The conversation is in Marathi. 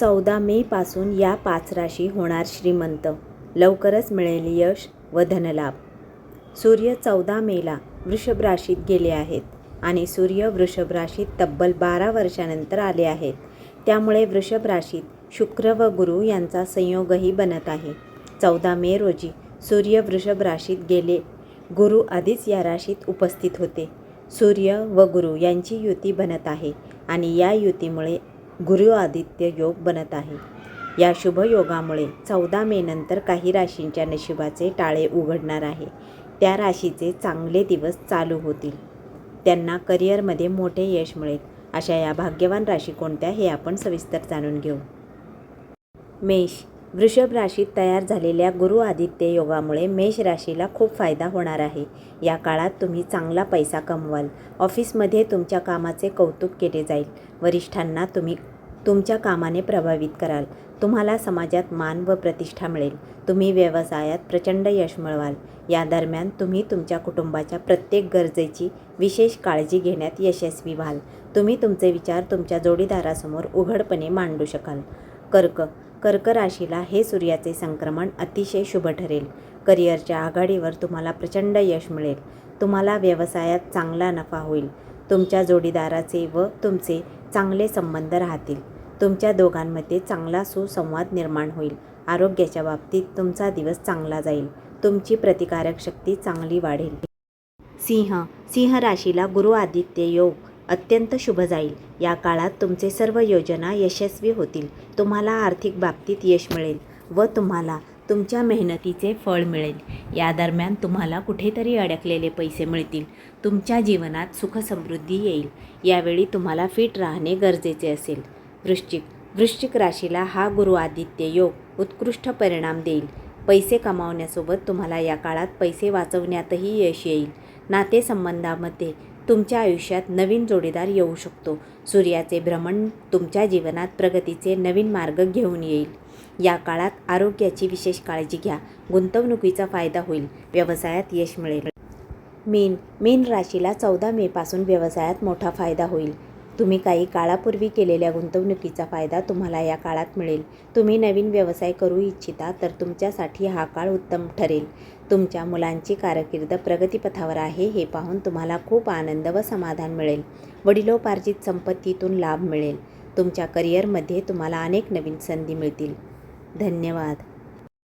चौदा मेपासून या पाच राशी होणार श्रीमंत. लवकरच मिळेल यश व धनलाभ. सूर्य चौदा मेला वृषभ राशीत गेले आहेत आणि सूर्य वृषभ राशीत तब्बल बारा वर्षानंतर आले आहेत. त्यामुळे वृषभ राशीत शुक्र व गुरु यांचा संयोगही बनत आहे. चौदा मे रोजी सूर्य वृषभ राशीत गेले. गुरु आधीच या राशीत उपस्थित होते. सूर्य व गुरु यांची युती बनत आहे आणि या युतीमुळे गुरु आदित्य योग बनत आहे. या शुभयोगामुळे चौदा मे नंतर काही राशींच्या नशिबाचे टाळे उघडणार आहे. त्या राशीचे चांगले दिवस चालू होतील. त्यांना करिअरमध्ये मोठे यश मिळेल. अशा या भाग्यवान राशी कोणत्या हे आपण सविस्तर जाणून घेऊ. मेष वृषभ राशीत तयार झालेल्या गुरु आदित्य योगामुळे मेष राशीला खूप फायदा होणार आहे. या काळात तुम्ही चांगला पैसा कमवाल. ऑफिसमध्ये तुमच्या कामाचे कौतुक केले जाईल. वरिष्ठांना तुम्ही तुमच्या कामाने प्रभावित कराल. तुम्हाला समाजात मान व प्रतिष्ठा मिळेल. तुम्ही व्यवसायात प्रचंड यश मिळवाल. या दरम्यान तुम्ही तुमच्या कुटुंबाच्या प्रत्येक गरजेची विशेष काळजी घेण्यात यशस्वी व्हाल. तुम्ही तुमचे विचार तुमच्या जोडीदारासमोर उघडपणे मांडू शकाल. कर्क कर्क राशीला हे सूर्याचे संक्रमण अतिशय शुभ ठरेल. करिअरच्या आघाडीवर तुम्हाला प्रचंड यश मिळेल. तुम्हाला व्यवसायात चांगला नफा होईल. तुमच्या जोडीदाराचे व तुमचे चांगले संबंध राहतील. तुमच्या दोघांमध्ये चांगला सुसंवाद निर्माण होईल. आरोग्याच्या बाबतीत तुमचा दिवस चांगला जाईल. तुमची प्रतिकारक शक्ती चांगली वाढेल. सिंह सिंह राशीला गुरु आदित्य योग अत्यंत शुभ जाईल. या काळात तुमचे सर्व योजना यशस्वी होतील. तुम्हाला आर्थिक बाबतीत यश मिळेल व तुम्हाला तुमच्या मेहनतीचे फळ मिळेल. या दरम्यान तुम्हाला कुठेतरी अडकलेले पैसे मिळतील. तुमच्या जीवनात सुखसमृद्धी येईल. यावेळी तुम्हाला फिट राहणे गरजेचे असेल. वृश्चिक वृश्चिक राशीला हा गुरु आदित्य योग उत्कृष्ट परिणाम देईल. पैसे कमावण्यासोबत तुम्हाला या काळात पैसे वाचवण्यातही यश येईल. नातेसंबंधामध्ये तुमच्या आयुष्यात नवीन जोडीदार येऊ शकतो. सूर्याचे भ्रमण तुमच्या जीवनात प्रगतीचे नवीन मार्ग घेऊन येईल. या काळात आरोग्याची विशेष काळजी घ्या. गुंतवणुकीचा फायदा होईल. व्यवसायात यश मिळेल. मीन मीन राशीला चौदा मेपासून व्यवसायात मोठा फायदा होईल. तुम्ही काही काळापूर्वी केलेल्या गुंतवणुकीचा फायदा तुम्हाला या काळात मिळेल. तुम्ही नवीन व्यवसाय करू इच्छिता तर तुमच्यासाठी हा काळ उत्तम ठरेल. तुमच्या मुलांची कारकीर्द प्रगतीपथावर आहे हे पाहून तुम्हाला खूप आनंद व समाधान मिळेल. वडिलोपार्जित संपत्तीतून लाभ मिळेल. तुमच्या करिअरमध्ये तुम्हाला अनेक नवीन संधी मिळतील. धन्यवाद.